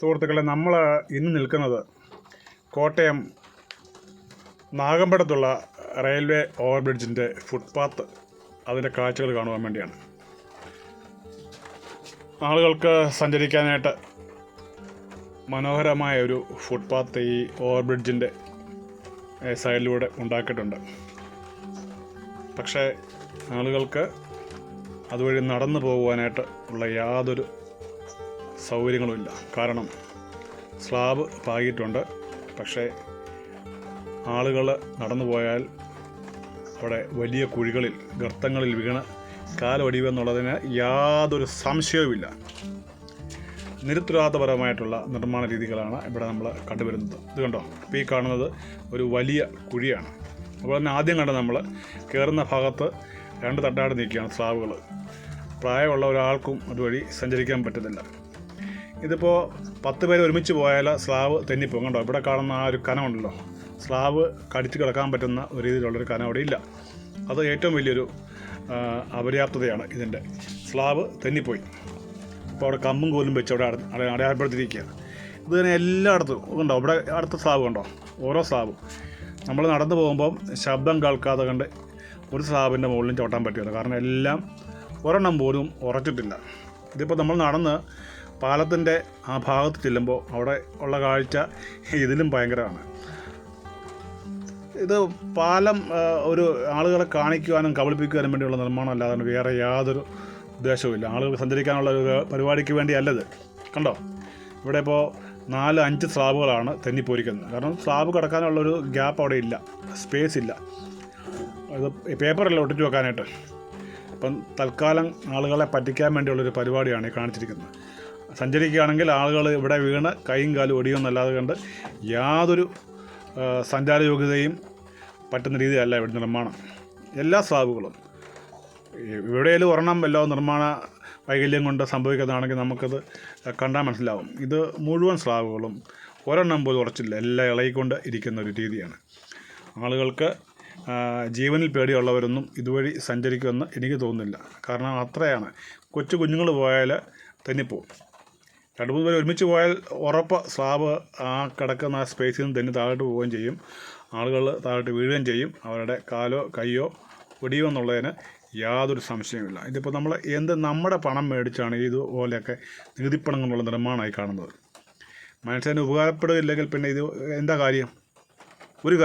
സുഹൃത്തുക്കളെ നമ്മൾ ഇന്ന് നിൽക്കുന്നത് കോട്ടയം നാഗമ്പടത്തുള്ള റെയിൽവേ ഓവർബ്രിഡ്ജിന്റെ ഫുട്പാത്ത് അതിന്റെ കാഴ്ചകൾ കാണുവാൻ വേണ്ടിയാണ്. ആളുകൾക്ക് സഞ്ചരിക്കാനായിട്ട് മനോഹരമായ ഒരു ഫുട്പാത്ത് ഈ ഓവർബ്രിഡ്ജിന്റെ സൈഡിലൂടെ ഉണ്ടാക്കിയിട്ടുണ്ട്. പക്ഷേ ആളുകൾക്ക് അതുവഴി നടന്നു പോകുവാനായിട്ട് ഉള്ള യാതൊരു സൗകര്യങ്ങളുമില്ല. കാരണം സ്ലാബ് പാകിയിട്ടുണ്ട്. പക്ഷേ ആളുകൾ നടന്നു പോയാൽ അവിടെ വലിയ കുഴികളിൽ ഗർത്തങ്ങളിൽ വീണ് കാലൊടിവെന്നുള്ളതിന് യാതൊരു സംശയവുമില്ല. നിരുത്തരവാദപരമായിട്ടുള്ള നിർമ്മാണ രീതികളാണ് ഇവിടെ നമ്മൾ കണ്ടുവരുന്നത്. ഇത് കണ്ടോ? ഇപ്പോൾ ഈ കാണുന്നത് ഒരു വലിയ കുഴിയാണ്. അപ്പോൾ തന്നെ ആദ്യം കണ്ട നമ്മൾ കയറുന്ന ഭാഗത്ത് രണ്ട് തട്ടാട് നീക്കിയാണ് സ്ലാബുകൾ പ്രായമുള്ള ഒരാൾക്കും അതുവഴി സഞ്ചരിക്കാൻ പറ്റത്തില്ല. ഇതിപ്പോൾ പത്ത് പേര് ഒരുമിച്ച് പോയാൽ സ്ലാവ് തെന്നിപ്പോകും. കണ്ടോ? ഇവിടെ കാണുന്ന ആ ഒരു കനമുണ്ടല്ലോ സ്ലാവ് കടിച്ചു കിടക്കാൻ പറ്റുന്ന ഒരു രീതിയിലുള്ളൊരു കനം അവിടെ ഇല്ല. അത് ഏറ്റവും വലിയൊരു അപര്യാപ്തതയാണ് ഇതിന്റെ സ്ലാവ് തെന്നിപ്പോയി. ഇപ്പോൾ അവിടെ കമ്പും കോലും വെച്ച് അവിടെ അട- അട- അടയാളപ്പെടുത്തിയിരിക്കുകയാണ്. ഇത് തന്നെ എല്ലായിടത്തും കണ്ടോ? ഇവിടെ അടുത്ത സ്ലാവ് കണ്ടോ? ഓരോ സ്ലാവും. നമ്മൾ നടന്നു പോകുമ്പം ശബ്ദം കേൾക്കാതെ കണ്ട് ഒരു സ്ലാബിന്റെ മുകളിലും ചോട്ടാൻ പറ്റില്ല. കാരണം എല്ലാം ഒരെണ്ണം പോലും ഉറച്ചിട്ടില്ല. ഇതിപ്പോൾ നമ്മൾ നടന്ന് പാലത്തിന്റെ ആ ഭാഗത്ത് ചെല്ലുമ്പോൾ അവിടെ ഉള്ള കാഴ്ച ഇതിലും ഭയങ്കരമാണ്. ഇത് പാലം ഒരു ആളുകളെ കാണിക്കുവാനും കബളിപ്പിക്കുവാനും വേണ്ടിയുള്ള നിർമ്മാണം അല്ലാതെ വേറെ യാതൊരു ഉദ്ദേശവുമില്ല. ആളുകൾ സഞ്ചരിക്കാനുള്ള ഒരു പരിപാടിക്ക് വേണ്ടിയല്ലത്. കണ്ടോ? ഇവിടെ ഇപ്പോൾ നാല് അഞ്ച് സ്ലാബുകളാണ് തെന്നിപ്പോരിക്കുന്നത് കാരണം സ്ലാബ് കിടക്കാനുള്ളൊരു ഗ്യാപ്പ് അവിടെ ഇല്ല. സ്പേസ് ഇല്ല. അത് പേപ്പറല്ല ഒട്ടിച്ച് വെക്കാനായിട്ട്. അപ്പം തൽക്കാലം ആളുകളെ പറ്റിക്കാൻ വേണ്ടിയുള്ളൊരു പരിപാടിയാണ് കാണിച്ചിരിക്കുന്നത്. സഞ്ചരിക്കുകയാണെങ്കിൽ ആളുകൾ ഇവിടെ വീണ് കൈയും കാലും ഒടിയുമെന്നല്ലാതെ കണ്ട് യാതൊരു സഞ്ചാര സഞ്ചാരയോഗ്യതയും പറ്റുന്ന രീതിയല്ല ഇവിടെ നിർമ്മാണം. എല്ലാ സ്ലാബുകളും. എവിടെയെങ്കിലും ഒരെണ്ണം വല്ലോ നിർമ്മാണ വൈകല്യം കൊണ്ട് സംഭവിക്കുന്നതാണെങ്കിൽ നമുക്കത് കണ്ടാൽ മനസ്സിലാവും. ഇത് മുഴുവൻ സ്ലാബുകളും ഒരെണ്ണം പോലും ഉറച്ചില്ല. എല്ലാം ഇളകിക്കൊണ്ട് ഇരിക്കുന്ന ഒരു രീതിയാണ്. ആളുകൾക്ക് ജീവനിൽ പേടിയുള്ളവരൊന്നും ഇതുവഴി സഞ്ചരിക്കുമെന്ന് എനിക്ക് തോന്നുന്നില്ല. കാരണം അത്രയാണ്. കൊച്ചു കുഞ്ഞുങ്ങൾ പോയാൽ തെന്നിപ്പോവും. രണ്ട് മൂന്ന് പേര് ഒരുമിച്ച് പോയാൽ ഉറപ്പ് സ്ലാബ് ആ കിടക്കുന്ന ആ സ്പേസിൽ നിന്ന് തന്നെ താഴോട്ട് പോവുകയും ചെയ്യും. ആളുകൾ താഴോട്ട് വീഴുകയും ചെയ്യും. അവരുടെ കാലോ കൈയോ ഒടിയോ എന്നുള്ളതിന് യാതൊരു സംശയമില്ല ഇതിപ്പോൾ നമ്മൾ എന്ത് നമ്മുടെ പണം മേടിച്ചാണ് ഇതുപോലെയൊക്കെ നികുതിപ്പണം കൊണ്ടുള്ള നിർമ്മാണമായി കാണുന്നത്. മനുഷ്യന് ഉപകാരപ്പെടുകയില്ലെങ്കിൽ പിന്നെ ഇത് എന്താ കാര്യം? ഒരു കാര്യം